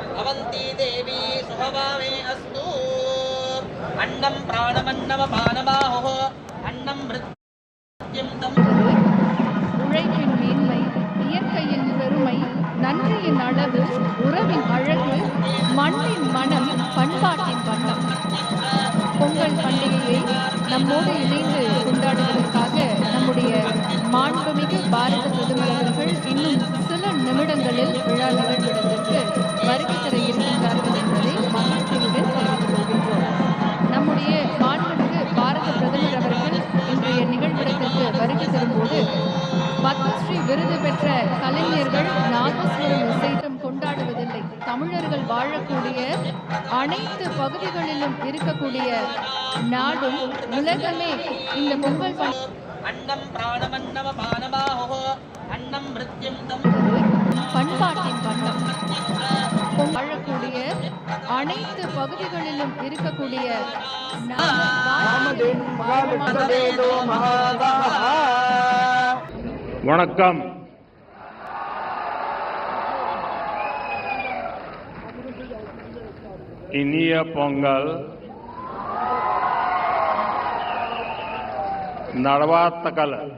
अवन्ती देवी सुभवामे अस्तु अन्नं प्राणमन्नमपानबाहुः अन्नं मृत्युं तम् உழைப்பின் மேன்மை இயற்கையின் பெருமை நன்றியின் அளவு உறவின் அழகு மண்ணின் மனம் பண்பாட்டின் வண்ணம் பொங்கல் பண்டிகையை நம்மோடு இணைந்து கொண்டாடுவதற்காக விருது பெற்ற கலைஞர்கள் நாதஸ்வரம் இசைத்தம் கொண்டாடுவதில்லை. தமிழர்கள் வாழக்கூடிய அனைத்து பகுதிகளிலும் இருக்கக்கூடிய நாடும் உலகமே இந்த பொங்கல் பண்பாட்டின் வண்ணம். வாழக்கூடிய அனைத்து பகுதிகளிலும் இருக்கக்கூடிய வணக்கம். இனிய பொங்கல். நடுவாத்தக்கல்